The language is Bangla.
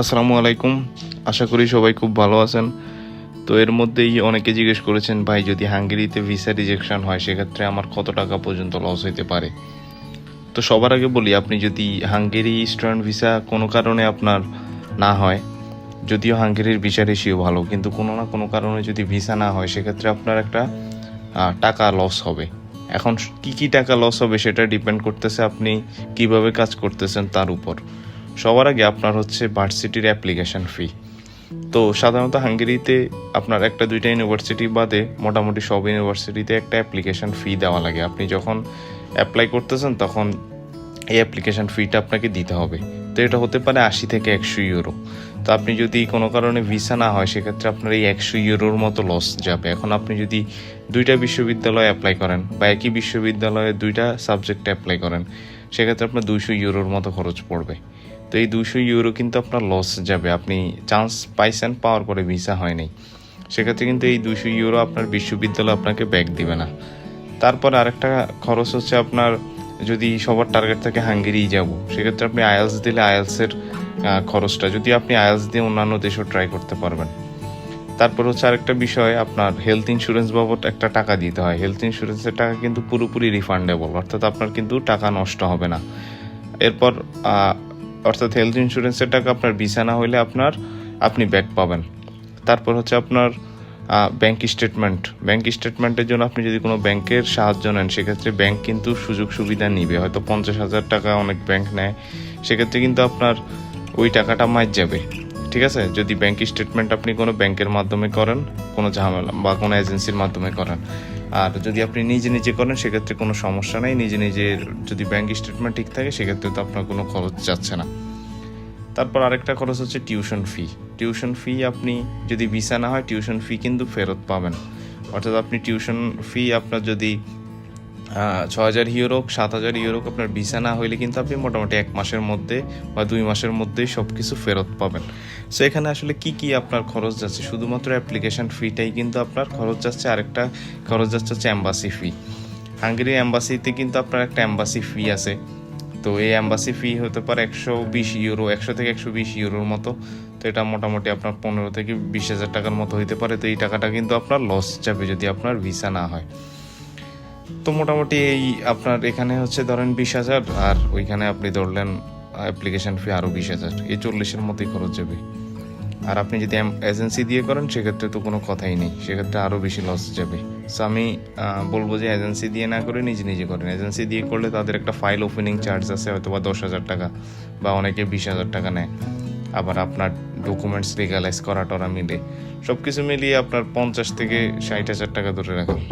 আসসালামু আলাইকুম। আশা করি সবাই খুব ভালো আছেন। তো এর মধ্যেই অনেকে জিজ্ঞেস করেছেন, ভাই, যদি হাঙ্গেরিতে ভিসা রিজেকশন হয়, সেক্ষেত্রে আমার কত টাকা পর্যন্ত লস হতে পারে? তো সবার আগে বলি, আপনি যদি হাঙ্গেরি স্টুডেন্ট ভিসা কোনো কারণে আপনার না হয়, যদিও হাঙ্গেরির ভিসা রেশিও ভালো, কিন্তু কোনো না কোনো কারণে যদি ভিসা না হয়, সেক্ষেত্রে আপনার একটা টাকা লস হবে। এখন কি কি টাকা লস হবে সেটা ডিপেন্ড করতেছে আপনি কীভাবে কাজ করতেছেন তার উপর। সবার আগে আপনার হচ্ছে ভার্সিটির অ্যাপ্লিকেশন ফি। তো সাধারণত হাঙ্গেরিতে আপনার একটা, দুইটা ইউনিভার্সিটি বাদে মোটামুটি সব ইউনিভার্সিটিতে একটা অ্যাপ্লিকেশন ফি দেওয়া লাগে। আপনি যখন অ্যাপ্লাই করতেছেন, তখন এই অ্যাপ্লিকেশন ফিটা আপনাকে দিতে হবে। তো এটা হতে পারে আশি থেকে একশো ইউরো। তো আপনি যদি কোনো কারণে ভিসা না হয়, সেক্ষেত্রে আপনার এই একশো ইউরোর মতো লস যাবে। এখন আপনি যদি দুইটা বিশ্ববিদ্যালয়ে অ্যাপ্লাই করেন বা একই বিশ্ববিদ্যালয়ে দুইটা সাবজেক্টে অ্যাপ্লাই করেন, সেক্ষেত্রে আপনার দুইশো ইউরোর মতো খরচ পড়বে। তো এই দুইশো ইউরো কিন্তু আপনার লস যাবে। আপনি চান্স পাইছেন, পাওয়ার পরে ভিসা হয়নি। সেক্ষেত্রে কিন্তু এই দুশো ইউরো আপনার বিশ্ববিদ্যালয় আপনাকে ব্যাক দিবে না। তারপর আরেকটা খরচ হচ্ছে আপনার যদি সবার টার্গেট থাকে হাঙ্গেরি যাব। সেক্ষেত্রে আপনি আয়ালস দিলে আয়ালসের খরচটা, যদি আপনি আয়ালস দিয়ে অন্যান্য দেশেও ট্রাই করতে পারবেন। তারপর হচ্ছে আরেকটা বিষয়, আপনার হেলথ ইন্স্যুরেন্স বাবদ একটা টাকা দিতে হয়। হেলথ ইন্স্যুরেন্সের টাকা কিন্তু পুরোপুরি রিফান্ডেবল অর্থাৎ আপনার কিন্তু টাকা নষ্ট হবে না। এরপর অর্থাৎ হেলথ ইন্স্যুরেন্সের টাকা আপনার ভিসা না হইলে আপনার আপনি ব্যাক পাবেন। তারপর হচ্ছে আপনার ব্যাংক স্টেটমেন্ট ব্যাংক স্টেটমেন্টের জন্য আপনি যদি কোনো ব্যাংকের সাহায্য নেন, সেক্ষেত্রে ব্যাংক কিন্তু সুযোগ সুবিধা নিবে। হয়তো পঞ্চাশ হাজার টাকা অনেক ব্যাংক নেয়। সেক্ষেত্রে কিন্তু আপনার ওই টাকাটা মাইর যাবে। ঠিক আছে? যদি ব্যাংক স্টেটমেন্ট আপনি কোনো ব্যাংকের মাধ্যমে করেন, কোনো ঝামেলা বা কোনো এজেন্সির মাধ্যমে করেন। আর যদি আপনি নিজে নিজে করেন, সেক্ষেত্রে কোনো সমস্যা নেই। নিজে নিজে যদি ব্যাংক স্টেটমেন্ট ঠিক থাকে সেক্ষেত্রে তো আপনার কোনো খরচ যাচ্ছে না। তারপর আরেকটা খরচ হচ্ছে টিউশন ফি টিউশন ফি আপনি যদি ভিসা না হয় টিউশন ফি কিন্তু ফেরত পাবেন। অর্থাৎ আপনি টিউশন ফি আপনার যদি ছ হাজার ইউরো সাত হাজার ইউরো আপনার ভিসা না হইলে কিন্তু আপনি মোটামুটি এক মাসের মধ্যে বা দুই মাসের মধ্যেই সব কিছু ফেরত পাবেন। সো এখানে আসলে কি কি আপনার খরচ যাচ্ছে? শুধুমাত্র অ্যাপ্লিকেশন ফিটাই কিন্তু আপনার খরচ যাচ্ছে, আরেকটা খরচ যাচ্ছে হচ্ছে অ্যাম্বাসি ফি হাঙ্গেরি অ্যাম্বাসিতে কিন্তু আপনার একটা অ্যাম্বাসি ফি আছে। তো এই অ্যাম্বাসি ফি হতে পারে একশো বিশ ইউরো একশো থেকে একশো বিশ ইউরোর মতো। তো এটা মোটামুটি আপনার পনেরো থেকে বিশ হাজার টাকার মতো হইতে পারে। তো এই টাকাটা কিন্তু আপনার লস যাবে যদি আপনার ভিসা না হয়। তো মোটামুটি এই আপনার এখানে হচ্ছে ধরেন বিশ হাজার, আর ওইখানে আপনি ধরলেন অ্যাপ্লিকেশন ফি আরও বিশ হাজার। এই চল্লিশের মতোই খরচ যাবে। আর আপনি যদি এজেন্সি দিয়ে করেন, সেক্ষেত্রে তো কোনো কথাই নেই। সেক্ষেত্রে আরও বেশি লস যাবে। সো আমি বলব যে এজেন্সি দিয়ে না করে নিজে নিজে করেন। এজেন্সি দিয়ে করলে তাদের একটা ফাইল ওপেনিং চার্জ আছে হয়তো বা দশ হাজার টাকা, বা অনেকে বিশ হাজার টাকা নেয়। আবার আপনার ডকুমেন্টস লিগালাইজ করা টরা মিলে। সব কিছু মিলিয়ে আপনার পঞ্চাশ থেকে ষাট হাজার টাকা ধরে রাখেন।